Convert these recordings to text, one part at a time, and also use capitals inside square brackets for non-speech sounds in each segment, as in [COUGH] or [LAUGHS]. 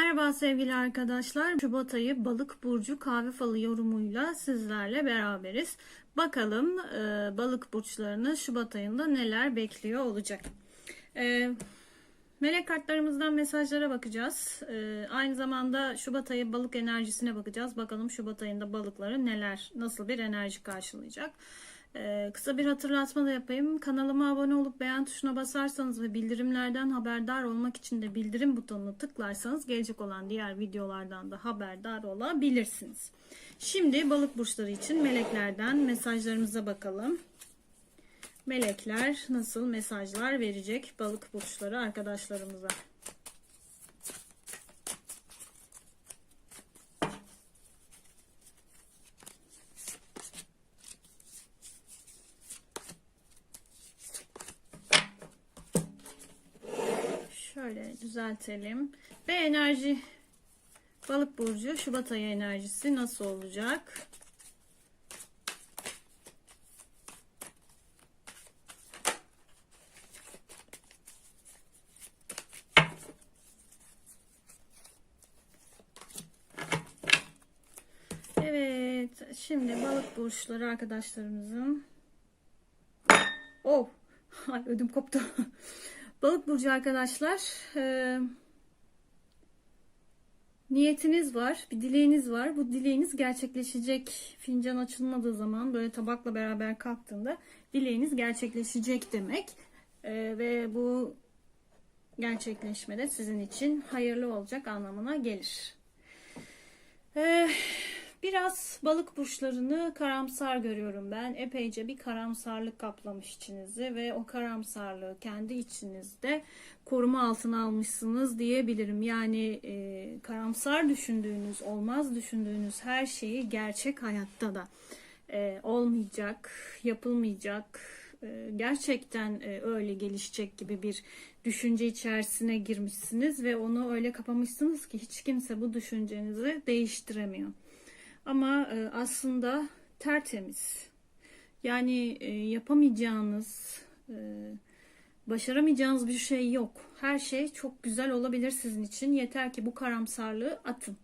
Merhaba sevgili arkadaşlar. Şubat ayı balık burcu kahve falı yorumuyla sizlerle beraberiz. Bakalım e, balık burçlarını Şubat ayında neler bekliyor olacak. E, melek kartlarımızdan mesajlara bakacağız. E, aynı zamanda Şubat ayı balık enerjisine bakacağız. Bakalım Şubat ayında balıkları neler, nasıl bir enerji karşılayacak. Ee, kısa bir hatırlatma da yapayım. Kanalıma abone olup beğen tuşuna basarsanız ve bildirimlerden haberdar olmak için de bildirim butonunu tıklarsanız gelecek olan diğer videolardan da haberdar olabilirsiniz. Şimdi balık burçları için meleklerden mesajlarımıza bakalım. Melekler nasıl mesajlar verecek balık burçları arkadaşlarımıza? Düzeltelim. Ve enerji balık burcu Şubat ayı enerjisi nasıl olacak? Evet, şimdi balık burçları arkadaşlarımızın Oh, [LAUGHS] ay ödüm koptu. Balık burcu arkadaşlar, e, niyetiniz var, bir dileğiniz var. Bu dileğiniz gerçekleşecek. Fincan açılmadığı zaman böyle tabakla beraber kalktığında dileğiniz gerçekleşecek demek. E, ve bu gerçekleşme de sizin için hayırlı olacak anlamına gelir. E, Biraz balık burçlarını karamsar görüyorum ben. Epeyce bir karamsarlık kaplamış içinizi ve o karamsarlığı kendi içinizde koruma altına almışsınız diyebilirim. Yani e, karamsar düşündüğünüz, olmaz düşündüğünüz her şeyi gerçek hayatta da e, olmayacak, yapılmayacak, e, gerçekten e, öyle gelişecek gibi bir düşünce içerisine girmişsiniz ve onu öyle kapamışsınız ki hiç kimse bu düşüncenizi değiştiremiyor. Ama e, aslında tertemiz. Yani e, yapamayacağınız, e, başaramayacağınız bir şey yok. Her şey çok güzel olabilir sizin için. Yeter ki bu karamsarlığı atın.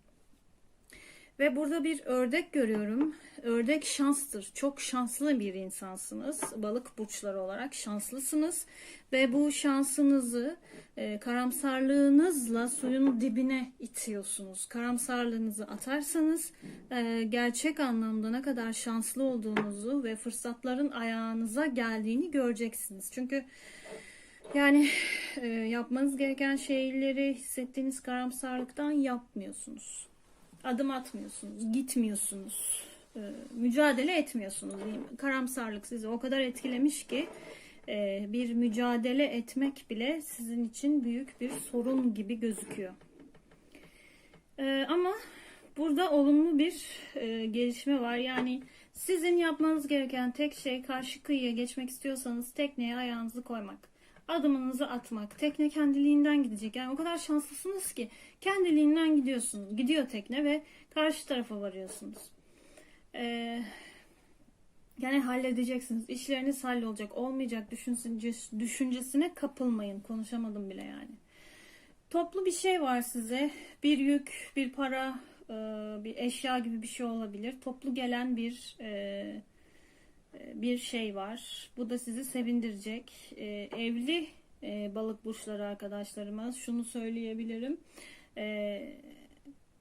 Ve burada bir ördek görüyorum. Ördek şanstır. Çok şanslı bir insansınız. Balık burçları olarak şanslısınız. Ve bu şansınızı e, karamsarlığınızla suyun dibine itiyorsunuz. Karamsarlığınızı atarsanız e, gerçek anlamda ne kadar şanslı olduğunuzu ve fırsatların ayağınıza geldiğini göreceksiniz. Çünkü yani e, yapmanız gereken şeyleri hissettiğiniz karamsarlıktan yapmıyorsunuz adım atmıyorsunuz, gitmiyorsunuz, e, mücadele etmiyorsunuz. Karamsarlık sizi o kadar etkilemiş ki e, bir mücadele etmek bile sizin için büyük bir sorun gibi gözüküyor. E, ama burada olumlu bir gelişme var. Yani sizin yapmanız gereken tek şey karşı kıyıya geçmek istiyorsanız tekneye ayağınızı koymak adımınızı atmak. Tekne kendiliğinden gidecek. Yani o kadar şanslısınız ki kendiliğinden gidiyorsunuz. Gidiyor tekne ve karşı tarafa varıyorsunuz. Ee, yani halledeceksiniz. İşleriniz hallolacak. Olmayacak düşüncesine kapılmayın. Konuşamadım bile yani. Toplu bir şey var size. Bir yük, bir para, e, bir eşya gibi bir şey olabilir. Toplu gelen bir e, bir şey var. Bu da sizi sevindirecek. Ee, evli e, balık burçları arkadaşlarıma şunu söyleyebilirim.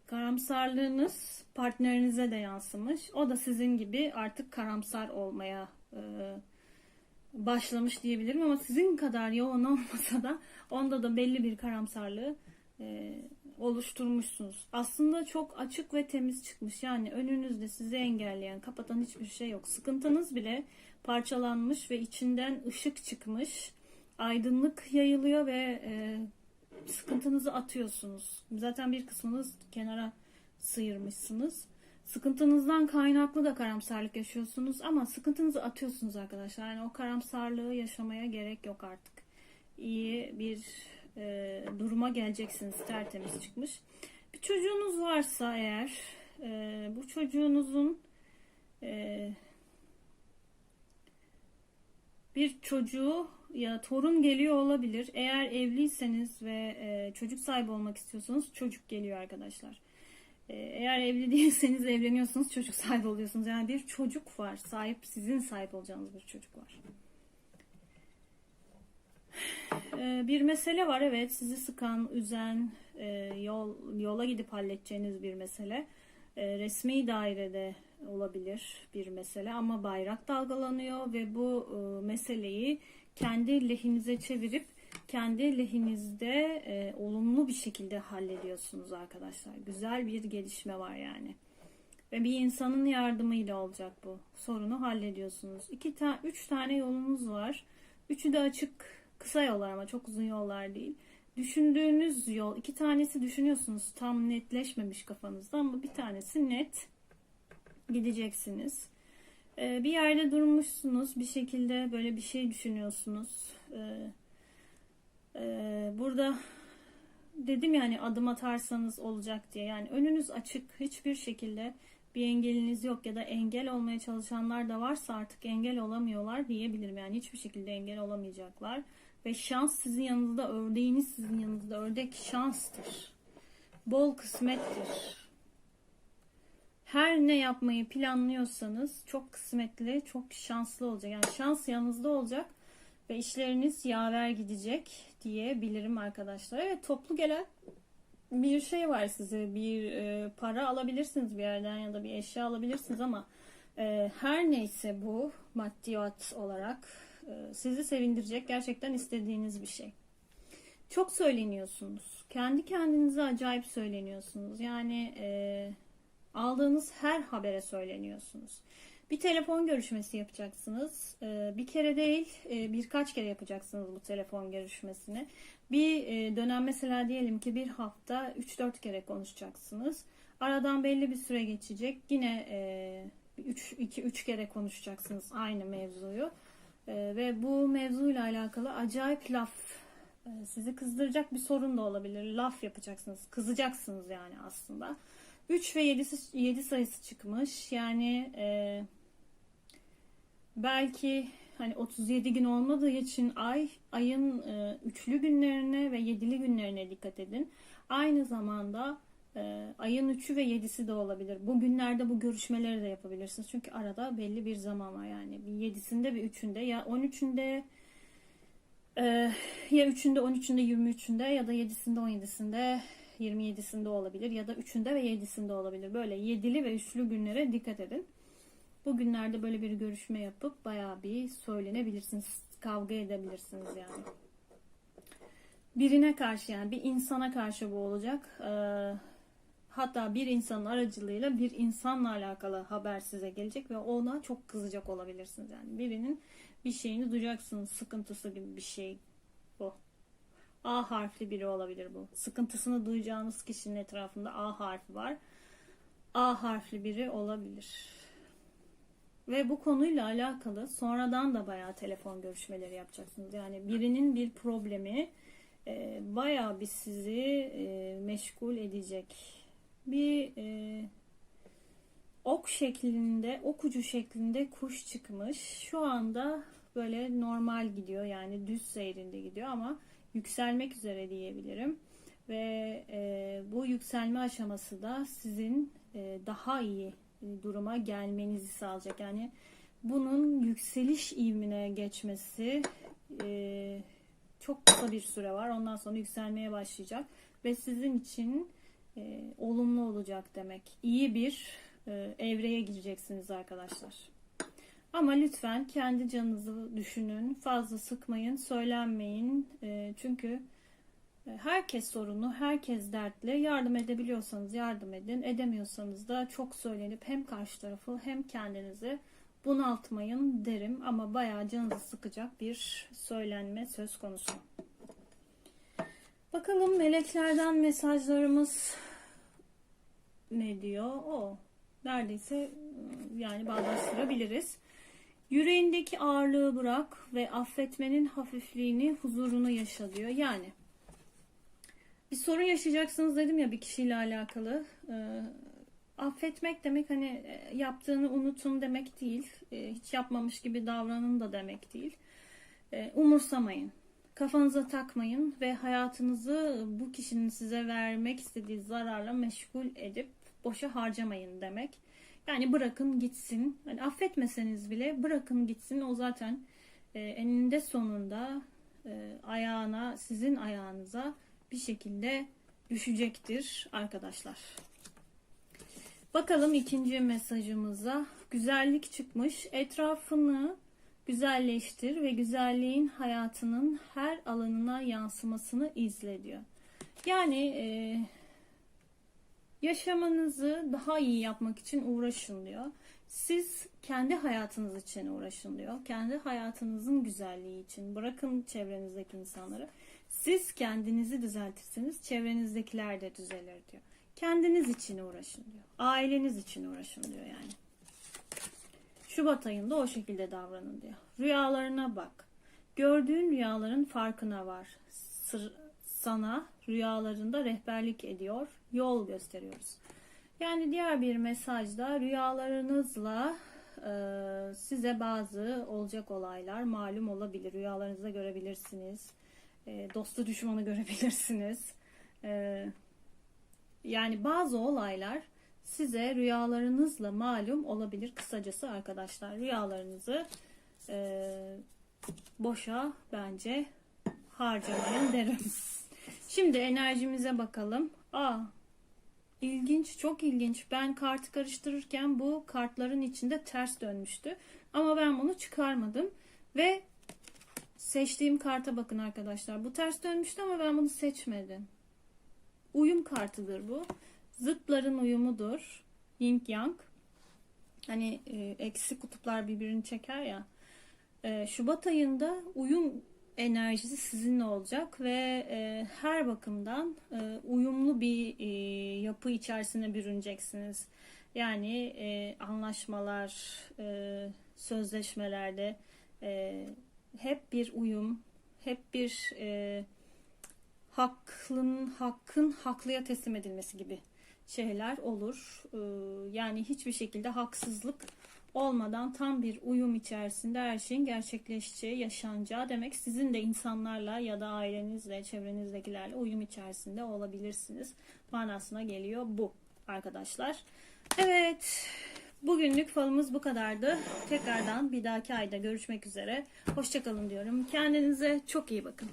Karamsarlığınız partnerinize de yansımış. O da sizin gibi artık karamsar olmaya e, başlamış diyebilirim ama sizin kadar yoğun olmasa da onda da belli bir karamsarlığı e, oluşturmuşsunuz. Aslında çok açık ve temiz çıkmış. Yani önünüzde sizi engelleyen, kapatan hiçbir şey yok. Sıkıntınız bile parçalanmış ve içinden ışık çıkmış. Aydınlık yayılıyor ve e, sıkıntınızı atıyorsunuz. Zaten bir kısmınız kenara sıyırmışsınız. Sıkıntınızdan kaynaklı da karamsarlık yaşıyorsunuz ama sıkıntınızı atıyorsunuz arkadaşlar. Yani o karamsarlığı yaşamaya gerek yok artık. İyi bir e, duruma geleceksiniz. Tertemiz çıkmış. Bir çocuğunuz varsa eğer e, bu çocuğunuzun e, bir çocuğu ya torun geliyor olabilir. Eğer evliyseniz ve e, çocuk sahibi olmak istiyorsanız çocuk geliyor arkadaşlar. E, eğer evli [LAUGHS] değilseniz evleniyorsunuz çocuk sahibi oluyorsunuz. Yani bir çocuk var. Sahip sizin sahip olacağınız bir çocuk var. E, bir mesele var evet sizi sıkan, üzen, e, yol yola gidip halledeceğiniz bir mesele. E, resmi dairede olabilir bir mesele ama bayrak dalgalanıyor ve bu e, meseleyi kendi lehinize çevirip kendi lehinizde e, olumlu bir şekilde hallediyorsunuz arkadaşlar. Güzel bir gelişme var yani. Ve bir insanın yardımıyla olacak bu. Sorunu hallediyorsunuz. İki ta üç tane yolunuz var. Üçü de açık kısa yollar ama çok uzun yollar değil. Düşündüğünüz yol, iki tanesi düşünüyorsunuz tam netleşmemiş kafanızda ama bir tanesi net gideceksiniz. Ee, bir yerde durmuşsunuz, bir şekilde böyle bir şey düşünüyorsunuz. Ee, e, burada dedim yani adım atarsanız olacak diye. Yani önünüz açık, hiçbir şekilde bir engeliniz yok ya da engel olmaya çalışanlar da varsa artık engel olamıyorlar diyebilirim. Yani hiçbir şekilde engel olamayacaklar. Ve şans sizin yanınızda, ördeğiniz sizin yanınızda. Ördek şanstır. Bol kısmettir her ne yapmayı planlıyorsanız çok kısmetli, çok şanslı olacak. Yani şans yanınızda olacak ve işleriniz yaver gidecek diyebilirim arkadaşlar. Evet toplu gelen bir şey var size. Bir e, para alabilirsiniz bir yerden ya da bir eşya alabilirsiniz ama e, her neyse bu maddiyat olarak sizi sevindirecek gerçekten istediğiniz bir şey. Çok söyleniyorsunuz. Kendi kendinize acayip söyleniyorsunuz. Yani eee aldığınız her habere söyleniyorsunuz. Bir telefon görüşmesi yapacaksınız. Ee, bir kere değil e, birkaç kere yapacaksınız bu telefon görüşmesini. Bir e, dönem mesela diyelim ki bir hafta 3-4 kere konuşacaksınız. Aradan belli bir süre geçecek. Yine 2-3 e, kere konuşacaksınız aynı mevzuyu. Ve bu mevzuyla alakalı acayip laf sizi kızdıracak bir sorun da olabilir. Laf yapacaksınız. Kızacaksınız yani aslında. 3 ve 7, 7 sayısı çıkmış. Yani e, belki hani 37 gün olmadığı için ay ayın e, üçlü günlerine ve yedili günlerine dikkat edin. Aynı zamanda e, ayın 3'ü ve 7'si de olabilir. Bu günlerde bu görüşmeleri de yapabilirsiniz. Çünkü arada belli bir zaman var yani. Bir 7'sinde bir 3'ünde ya 13'ünde e, ya 3'ünde 13'ünde 23'ünde ya da 7'sinde 17'sinde 27'sinde olabilir ya da 3'ünde ve 7'sinde olabilir. Böyle yedili ve üçlü günlere dikkat edin. Bu günlerde böyle bir görüşme yapıp bayağı bir söylenebilirsiniz. Kavga edebilirsiniz yani. Birine karşı yani bir insana karşı bu olacak. Ee, hatta bir insanın aracılığıyla bir insanla alakalı haber size gelecek ve ona çok kızacak olabilirsiniz. Yani birinin bir şeyini duyacaksınız. Sıkıntısı gibi bir şey bu. A harfli biri olabilir bu. Sıkıntısını duyacağınız kişinin etrafında A harfi var. A harfli biri olabilir. Ve bu konuyla alakalı sonradan da bayağı telefon görüşmeleri yapacaksınız. Yani birinin bir problemi e, bayağı bir sizi e, meşgul edecek. Bir e, ok şeklinde, ok ucu şeklinde kuş çıkmış. Şu anda böyle normal gidiyor yani düz seyrinde gidiyor ama yükselmek üzere diyebilirim. Ve e, bu yükselme aşaması da sizin e, daha iyi e, duruma gelmenizi sağlayacak. Yani bunun yükseliş ivmine geçmesi e, çok kısa bir süre var. Ondan sonra yükselmeye başlayacak ve sizin için e, olumlu olacak demek. İyi bir e, evreye gireceksiniz arkadaşlar. Ama lütfen kendi canınızı düşünün. Fazla sıkmayın, söylenmeyin. E, çünkü e, herkes sorunlu, herkes dertli. Yardım edebiliyorsanız yardım edin. Edemiyorsanız da çok söylenip hem karşı tarafı hem kendinizi bunaltmayın derim. Ama bayağı canınızı sıkacak bir söylenme söz konusu. Bakalım meleklerden mesajlarımız ne diyor? O neredeyse yani bağdaştırabiliriz. Yüreğindeki ağırlığı bırak ve affetmenin hafifliğini, huzurunu yaşa diyor. Yani bir sorun yaşayacaksınız dedim ya bir kişiyle alakalı. E, affetmek demek hani e, yaptığını unutun demek değil. E, hiç yapmamış gibi davranın da demek değil. e, umursamayın. Kafanıza takmayın ve hayatınızı bu kişinin size vermek istediği zararla meşgul edip boşa harcamayın demek. Yani bırakın gitsin. Hani affetmeseniz bile bırakın gitsin. O zaten e, eninde sonunda e, ayağına, sizin ayağınıza bir şekilde düşecektir arkadaşlar. Bakalım ikinci mesajımıza. Güzellik çıkmış. Etrafını güzelleştir ve güzelliğin hayatının her alanına yansımasını izle diyor. Yani e, yaşamanızı daha iyi yapmak için uğraşın diyor. Siz kendi hayatınız için uğraşın diyor. Kendi hayatınızın güzelliği için. Bırakın çevrenizdeki insanları. Siz kendinizi düzeltirseniz çevrenizdekiler de düzelir diyor. Kendiniz için uğraşın diyor. Aileniz için uğraşın diyor yani. Şubat ayında o şekilde davranın diyor. Rüyalarına bak. Gördüğün rüyaların farkına var. Sır, sana rüyalarında rehberlik ediyor, yol gösteriyoruz. Yani diğer bir mesajda rüyalarınızla e, size bazı olacak olaylar malum olabilir. Rüyalarınızda görebilirsiniz. E, dostu düşmanı görebilirsiniz. E, yani bazı olaylar size rüyalarınızla malum olabilir. Kısacası arkadaşlar rüyalarınızı e, boşa bence harcamayın derim. Şimdi enerjimize bakalım. Aa, ilginç, çok ilginç. Ben kartı karıştırırken bu kartların içinde ters dönmüştü. Ama ben bunu çıkarmadım. Ve seçtiğim karta bakın arkadaşlar. Bu ters dönmüştü ama ben bunu seçmedim. Uyum kartıdır bu. Zıtların uyumudur. Yin Yang. Hani e, eksi kutuplar birbirini çeker ya. E, Şubat ayında uyum enerjisi sizinle olacak ve e, her bakımdan e, uyumlu bir e, yapı içerisine bürüneceksiniz. Yani e, anlaşmalar, e, sözleşmelerde e, hep bir uyum, hep bir e, hakkın hakkın haklıya teslim edilmesi gibi şeyler olur. E, yani hiçbir şekilde haksızlık olmadan tam bir uyum içerisinde her şeyin gerçekleşeceği, yaşanacağı demek. Sizin de insanlarla ya da ailenizle, çevrenizdekilerle uyum içerisinde olabilirsiniz. Manasına geliyor bu arkadaşlar. Evet, bugünlük falımız bu kadardı. Tekrardan bir dahaki ayda görüşmek üzere. Hoşçakalın diyorum. Kendinize çok iyi bakın.